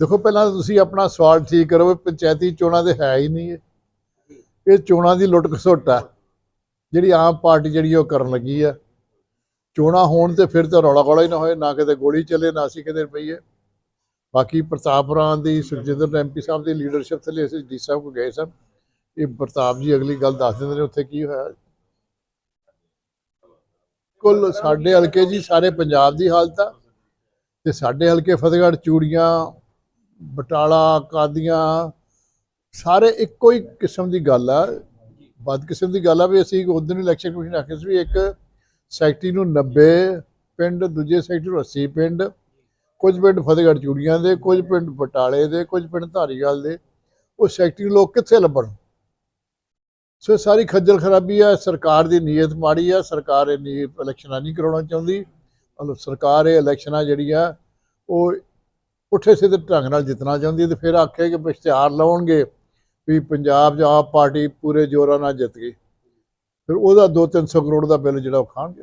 ਦੇਖੋ, ਪਹਿਲਾਂ ਤਾਂ ਤੁਸੀਂ ਆਪਣਾ ਸਵਾਲ ਠੀਕ ਕਰੋ, ਵੀ ਪੰਚਾਇਤੀ ਚੋਣਾਂ ਦੇ ਹੈ ਹੀ ਨਹੀਂ ਇਹ। ਇਹ ਚੋਣਾਂ ਦੀ ਲੁੱਟ ਖਸੁੱਟ ਆ। ਜਿਹੜੀ ਆਮ ਪਾਰਟੀ ਜਿਹੜੀ ਉਹ ਕਰਨ ਲੱਗੀ ਆ। ਚੋਣਾਂ ਹੋਣ ਤੇ ਫਿਰ ਤਾਂ ਰੌਲਾ ਗੋਲਾ ਹੀ ਨਾ ਹੋਏ, ਨਾ ਕਿਤੇ ਗੋਲੀ ਚੱਲੇ, ਨਾ ਅਸੀਂ ਕਿਤੇ ਰੁਪਈਏ। ਬਾਕੀ ਪ੍ਰਤਾਪ ਰਾਂ ਦੀ, ਸੁਖਜਿੰਦਰ ਐਮਪੀ ਸਾਹਿਬ ਦੀ ਲੀਡਰਸ਼ਿਪ ਥੱਲੇ ਅਸੀਂ ਡੀ ਸਾਹਿਬ ਕੋ ਗਏ ਸਨ। ਇਹ ਪ੍ਰਤਾਪ ਜੀ ਅਗਲੀ ਗੱਲ ਦੱਸ ਦਿੰਦੇ ਨੇ ਉੱਥੇ ਕੀ ਹੋਇਆ। ਕੁੱਲ ਸਾਡੇ ਹਲਕੇ ਜੀ, ਸਾਰੇ ਪੰਜਾਬ ਦੀ ਹਾਲਤ ਆ। ਤੇ ਸਾਡੇ ਹਲਕੇ ਫਤਿਹਗੜ੍ਹ, ਚੂੜੀਆਂ ਬਟਾਲਾ, ਕਾਦੀਆਂ, ਸਾਰੇ ਇੱਕੋ ਹੀ ਕਿਸਮ ਦੀ ਗੱਲ ਆ। ਬਦ ਕਿਸਮ ਦੀ ਗੱਲ ਆ ਵੀ ਅਸੀਂ ਉਦੋਂ ਇਲੈਕਸ਼ਨ ਕਮਿਸ਼ਨ ਆਖਿਆ ਸੀ ਵੀ ਇੱਕ ਸੈਕਟਰੀ ਨੂੰ 90 ਪਿੰਡ, ਦੂਜੇ ਸੈਕਟਰੀ ਨੂੰ 80 ਪਿੰਡ, ਕੁਝ ਪਿੰਡ ਫਤਿਹਗੜ੍ਹ ਚੂੜੀਆਂ ਦੇ, ਕੁਝ ਪਿੰਡ ਬਟਾਲੇ ਦੇ, ਕੁਝ ਪਿੰਡ ਧਾਰੀਵਾਲ ਦੇ। ਉਹ ਸੈਕਟਰੀ ਲੋਕ ਕਿੱਥੇ ਲੱਭਣ? ਸੋ ਇਹ ਸਾਰੀ ਖੱਜਲ ਖਰਾਬੀ ਆ, ਸਰਕਾਰ ਦੀ ਨੀਅਤ ਮਾੜੀ ਆ, ਸਰਕਾਰ ਇਹ ਨੀ ਇਲੈਕਸ਼ਨਾਂ ਨਹੀਂ ਕਰਾਉਣਾ ਚਾਹੁੰਦੀ। ਮਤਲਬ ਸਰਕਾਰ ਇਹ ਇਲੈਕਸ਼ਨਾਂ ਜਿਹੜੀਆਂ ਉਹ ਪੁੱਠੇ ਸਿੱਧੇ ਢੰਗ ਨਾਲ ਜਿੱਤਣਾ ਚਾਹੁੰਦੀ ਹੈ ਤੇ ਫਿਰ ਆਖੇ ਕਿ ਇਸ਼ਤਿਹਾਰ ਲਾਉਣਗੇ ਵੀ ਪੰਜਾਬ 'ਚ ਆਪ ਪਾਰਟੀ ਪੂਰੇ ਜ਼ੋਰਾਂ ਨਾਲ ਜਿੱਤ ਗਈ। ਫਿਰ ਉਹਦਾ 2-300 ਕਰੋੜ ਦਾ ਬਿੱਲ ਜਿਹੜਾ ਉਹ ਖਾਣਗੇ।